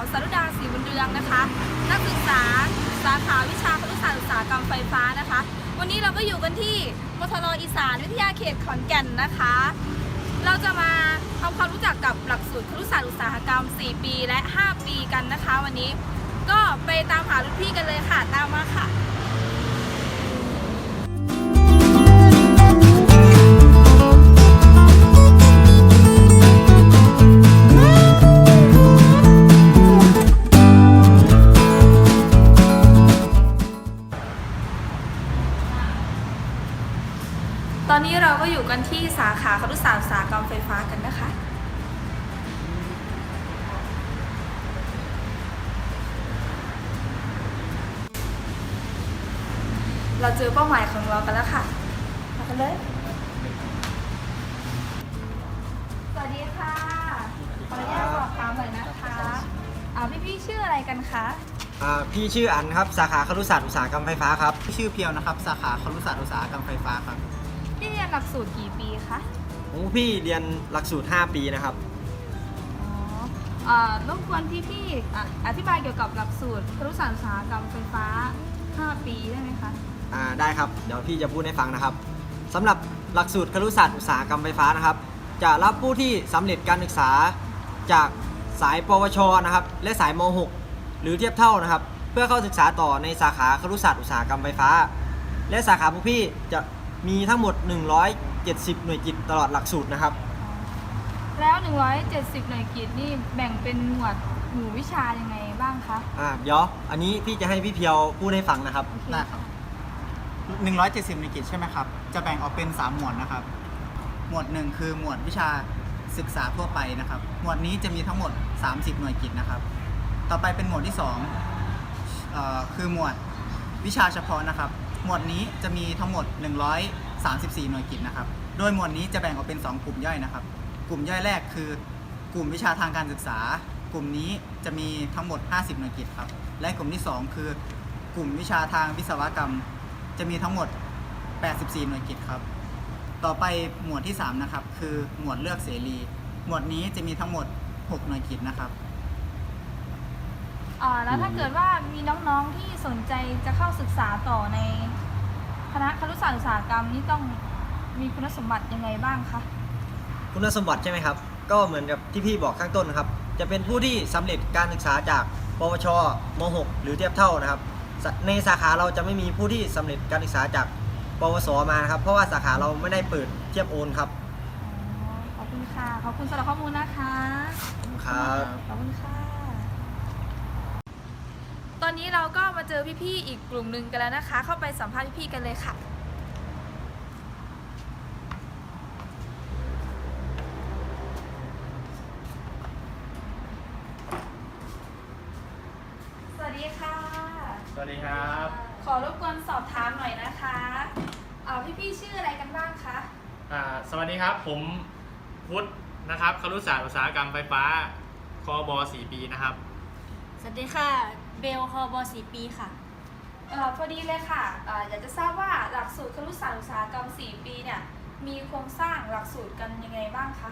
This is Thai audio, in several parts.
าวสรุดาศรีบุญเรืองนะคะ นักศึกษาสาขาวิชาครุศาสตร์อุตสากรรมไฟฟ้านะคะ วันนี้เราก็อยู่กันที่มทรอีสานวิทยาเขตขอนแก่นนะคะ เราจะมาทำความรู้จักกับหลักสูตรครุศาสตร์อุตสาหกรรม 4 ปีและ 5 ปีกันนะคะ วันนี้ก็ไปตามหารุ่นพี่กันเลยค่ะ ตามมาค่ะ ตอนนี้เราก็อยู่กันที่สาขาครุศาสตร์อุตสาหกรรมไฟฟ้ากันนะคะ เราเจอเป้าหมายของเรากันแล้วค่ะมากันเลย สวัสดีค่ะ ขออนุญาตสอบถามหน่อยนะคะอ่าพี่ๆชื่ออะไรกันคะ อ่าพี่ชื่ออันครับ สาขาครุศาสตร์อุตสาหกรรมไฟฟ้าครับชื่อเพียวนะครับ สาขาครุศาสตร์อุตสาหกรรมไฟฟ้าครับ หลักสูตรกี่ปีคะโอ้พี่เรียนหลักสูตร 5 ปีนะครับ อ๋ออ่ารบกวนพี่ๆอะอธิบายเกี่ยวกับหลักสูตรครุศาสตร์อุตสาหกรรมไฟฟ้า 5 ปีได้ไหมคะอ่าได้ครับ เดี๋ยวพี่จะพูดให้ฟังนะครับสำหรับหลักสูตรครุศาสตร์อุตสาหกรรมไฟฟ้านะครับ จะรับผู้ที่สำเร็จการศึกษาจากสายปวชนะครับ และสายม .6 หรือเทียบเท่านะครับ เพื่อเข้าศึกษาต่อในสาขาครุศาสตร์อุตสาหกรรมไฟฟ้า และสาขาผู้พี่จะ มีทั้งหมด 170 หน่วยกิจตลอดหลักสูตรนะครับ แล้ว 170 หน่วยกิจนี่แบ่งเป็นหมวดหมู่วิชายังไงบ้างคะอ่าเดี๋ยวอันนี้พี่จะให้พี่เพียวพูดให้ฟังนะครับ โอเคได้ครับ 170ในกิจใช่ไหมครับ จะแบ่งออกเป็น 3 หมวดนะครับ หมวด1คือหมวดวิชาศึกษาทั่วไปนะครับ หมวดนี้จะมีทั้งหมด 30 หน่วยกิจนะครับ ต่อไปเป็นหมวดที่2เอ่อคือหมวดวิชาเฉพาะนะครับ หมวดนี้จะมีทั้งหมด 134 หน่วยกิจนะครับ โดยหมวดนี้จะแบ่งออกเป็น 2 กลุ่มย่อยนะครับ กลุ่มย่อยแรกคือกลุ่มวิชาทางการศึกษา กลุ่มนี้จะมีทั้งหมด 50 หน่วยกิจครับ และกลุ่มที่ 2 คือกลุ่มวิชาทางวิศวกรรม จะมีทั้งหมด 84 หน่วยกิจครับ ต่อไปหมวดที่ 3 นะครับ คือหมวดเลือกเสรี หมวดนี้จะมีทั้งหมด 6 หน่วยกิจนะครับ อ่าแล้วถ้าเกิดว่ามีน้องๆที่สนใจจะเข้าศึกษาต่อในคณะครุศาสตร์อุตสาหกรรมนี่ต้องมีคุณสมบัติยังไงบ้างคะคุณสมบัติใช่ไหมครับ ก็เหมือนกับที่พี่บอกข้างต้นนะครับ จะเป็นผู้ที่สำเร็จการศึกษาจากปวชม .6 หรือเทียบเท่านะครับสในสาขาเราจะไม่มีผู้ที่สำเร็จการศึกษาจากปวสมานะครับ เพราะว่าสาขาเราไม่ได้เปิดเทียบโอนครับอ๋อขอบคุณค่ะ ขอบคุณสำหรับข้อมูลนะคะ ขอบคุณครับ ขอบคุณค่ะต อนนี้เราก็มาเจอพี่ๆอีกกลุ่มหนึ่งกันแล้วนะคะ เข้าไปสัมภาษณ์พี่ๆกันเลยค่ะ สวัสดีค่ะ สวัสดีครับ ขอรบกวนสอบถามหน่อยนะคะอ่าพี่ๆชื่ออะไรกันบ้างคะ อ่า สวัสดีครับ ผมพุทธนะครับครุศาสตร์อุตสาหกรรมไฟฟ้า คอบ4ปีนะครับ สวัสดีค่ะ เบลคอบอสีปีค่ะ เอ่อพอดีเลยค่ะเอ่ออยากจะทราบว่าหลักสูตรครุศาสตร์อุตสาหกรรม 4 ปีเนี่ยมีโครงสร้างหลักสูตรกันยังไงบ้างคะ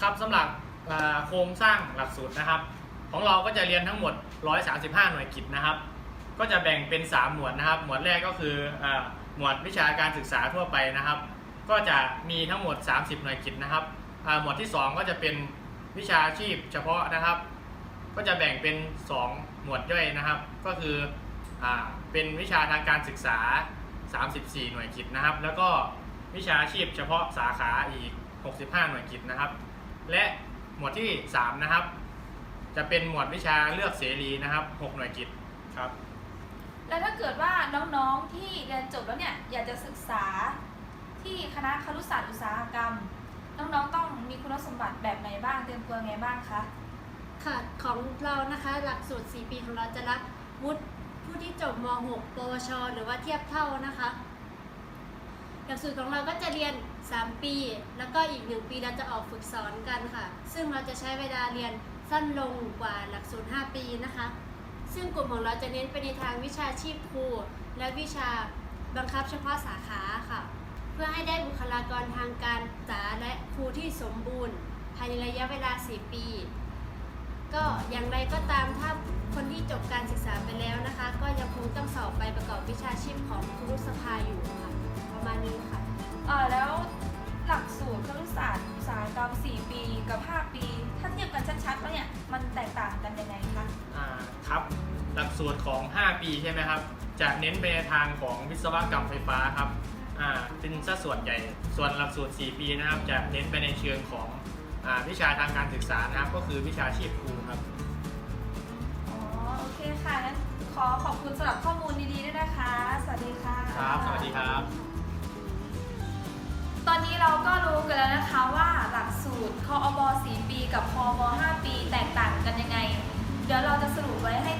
ครับสำหรับอ่าโครงสร้างหลักสูตรนะครับ ของเราก็จะเรียนทั้งหมด 135 หน่วยกิจนะครับ ก็จะแบ่งเป็น 3 หมวดนะครับ หมวดแรกก็คืออาหมวดวิชาการศึกษาทั่วไปนะครับ ก็จะมีทั้งหมด 30 หน่วยกิจนะครับอ่าหมวดที่ 2 ก็จะเป็นวิชาชีพเฉพาะนะครับ ก็จะแบ่งเป็น 2 หมวดย่อยนะครับ ก็คืออเป็นวิชาทางการศึกษา 34 หน่วยกิจนะครับ แล้วก็วิชาชีพเฉพาะสาขาอีก 65 หน่วยกิจนะครับ และหมวดที่ 3 นะครับ จะเป็นหมวดวิชาเลือกเสรีนะครับ 6 หน่วยกิจครับแล้วถ้าเกิดว่าน้องๆที่เรียนจบแล้วเนี่ยอยากจะศึกษาที่คณะครุศาสตร์อุตสาหกรรม น้องๆต้องมีคุณสมบัติแบบไหนบ้างเตรียมตัวไงบ้างคะ ค่ะของเรานะคะหลักสูตร 4 ปีของเราจะรับวุฒิผู้ที่จบม .6 ปวช หรือว่าเทียบเท่านะคะ หลักสูตรของเราก็จะเรียน 3 ปี แล้วก็อีก 1 ปีเราจะออกฝึกสอนกันค่ะ ซึ่งเราจะใช้เวลาเรียนสั้นลงกว่าหลักสูตร 5 ปีนะคะ ซึ่งกลุ่มของเราจะเน้นไปในทางวิชาชีพครูและวิชาบังคับเฉพาะสาขาค่ะ เพื่อให้ได้บุคลากรทางการศึกษาและครูที่สมบูรณ์ ภายในระยะเวลา 4 ปี ก็อย่างไรก็ตามถ้าคนที่จบการศึกษาไปแล้วนะคะ ก็ยังคงต้องสอบใบประกอบวิชาชีพของครูรุษภาอยู่ค่ะนี้ค่ะ เออแล้วหลักสูตรครุศาสตร์อุตสาหกรรม4 ปีกับ 5 ปี ถ้าเทียบกันชัดๆแล้วเนี่ยมันแตกต่างกันยังไงคะอ่าครับ หลักสูตรของ 5 ปีใช่ไหมครับ จะเน้นไปในทางของวิศวกรรมไฟฟ้าครับอ่าเป็นสัดส่วนใหญ่ ส่วนหลักสูตร 4 ปีนะครับ จะเน้นไปในเชิงของอา วิชาทางการศึกษานะครับก็คือวิชาชีพครูครับอ๋อโอเคค่ะงั้นขอขอบคุณสำหรับข้อมูลดีๆด้วยนะคะ สวัสดีค่ะ ครับ สวัสดีครับ ตอนนี้เราก็รู้กันแล้วนะคะว่าหลักสูตรคอบ 4 ปี กับคอบ 5 ปี แตกต่างกันยังไง เดี๋ยวเราจะสรุปไว้ให้